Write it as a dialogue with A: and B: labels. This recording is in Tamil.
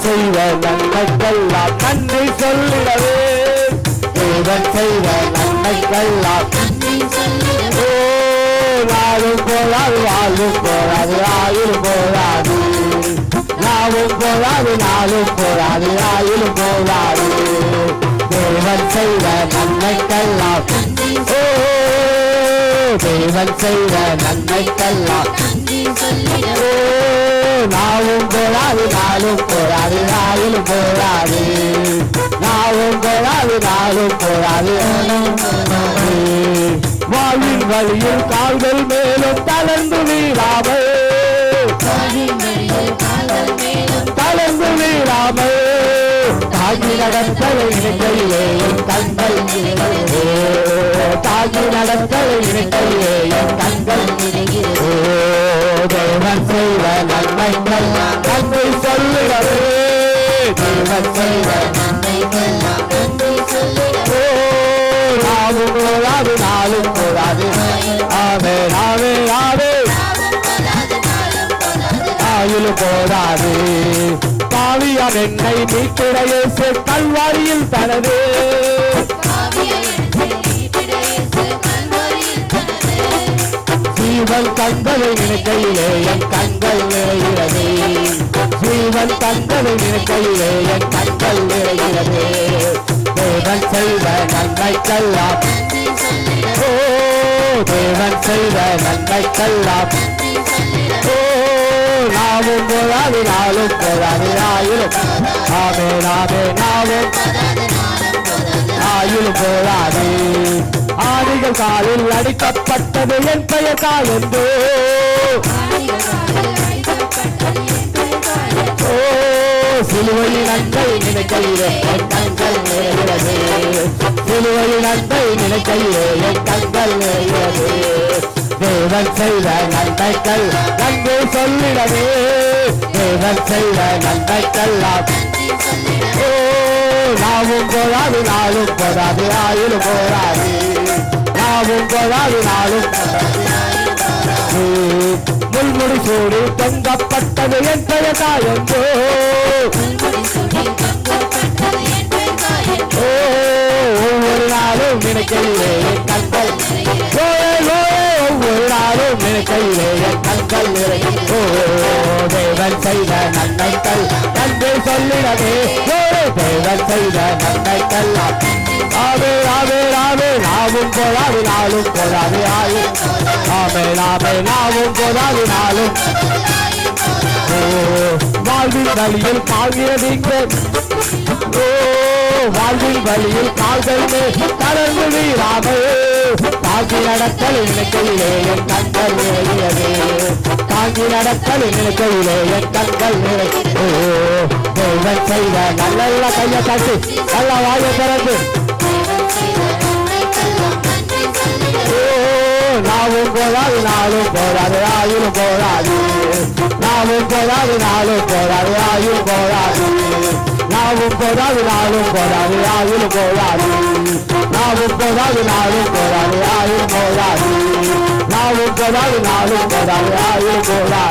A: செய்த நன்மைக்கெல்லாம் நன்றி சொல்லிடவே தேவன் செய்த நன்மைக்கெல்லாம்
B: நன்றி சொல்லிடவே
A: நாளும் போராது வாழும் போராது ஆயுளும் போராது நாவும் போராது நாளும் போராது ஆயுளும் போராது தேவன் செய்த நன்மைக்கெல்லாம் தேவன் செய்த நன்மைக்கெல்லாம் நாவும் நாளும் போராது போராடினாலும் போராடி. நாவும் போராது போராடி. போராது வாழ்வின் வழியில் கால்கள் மேலும் தளர்ந்து வீழாமல்
B: காலின்
A: கலந்து வீழாமல் தாங்கி நடத்தலை இணைக்கையிலே தங்கள் கண்கள் தாங்கி நடத்தலை இணைக்கையிலே தங்கள் கண்கள் தேவன் செய்த நன்மைகள் நன்றி சொல்லுகிறே தேவன் செய்த நாவும் நாளும் ஆவே ஆவே ஆவே
B: போதாது
A: பாவியான் என்னை மீட்கிற கல்வாரியில் தனது ஜீவன் கண்களை நினைக்கையிலே என் கண்கள் நிறைகிறது. ஜீவன் கண்களை நினைக்கையிலே என் கண்கள் நிறைகிறது. தேவன் செய்த நன்மைக்கெல்லாம்.
B: நன்றி
A: ஓ தேவன் செய்த நன்மைக்கெல்லாம்.
B: நன்றி சொல்லிடவே
A: ஓ நாவும் போராது நாளும் போதாது ஆயிரம் ஆமே நாமே நாமும்
B: போதாது போதாது
A: காலில் அடிக்கப்பட்டது என் பெயர் காலென்று
B: ஆணிகள் காலில்
A: ஓ சிலுவையின் அன்பை நினைக்கையிலே என் கண்கள் நிறைகிறது. சிலுவையின் அன்பை நினைக்கையிலே என் கண்கள் நிறைகிறது. தேவன் செய்த நன்மைகள் நன்றி சொல்லிடவே. தேவன் செய்த நன்மைக்கெல்லாம் நாமும் போராது நாளும் போராது ஆயிலும் போராது நாவும் போராது நாளும் முள்முடி சூடி தொங்கப்பட்டது என் பெயர் தாயந்தோ ஒவ்வொரு நாளும் நினைக்கையிலே கண்கள். ஒவ்வொரு நாளும் நினைக்கையிலே கண்கள். நிறையும் தேவன் செய்த நன்மைகள். நன்றி சொல்லிடவே தேவன் செய்த நன்மைகள். ஆவே ஆவே ஆவே நாவும் போராது நாளும் ஆயும் ஆமே நாமே நாவும் போராது வாழ்வின் வழியில் கால்கிறதீங்க ஓ வாழ்வின் வழியில் கால்கள் தளர்ந்து வீராமல் தாங்கி நடத்தல் இணைக்கையிலே என் கண்கள் நிறையவே தாங்கி நடத்தல் இணைக்கையிலே என் கண்கள் நிறை ஓ செய்த நல்ல கையை தட்டி நல்ல வாயை திறந்து. நாளும் போராது ஆயுளும் போராது நாமும் போராது நாளும் போராது ஆயுள் போராது நாமும் போராது நாளும் போராது ஆயுள் போராது நாமும் போராது நாளும் போராது ஆயுள் போராது நாமும் போராது நாளும் போராது ஆயுள் போராது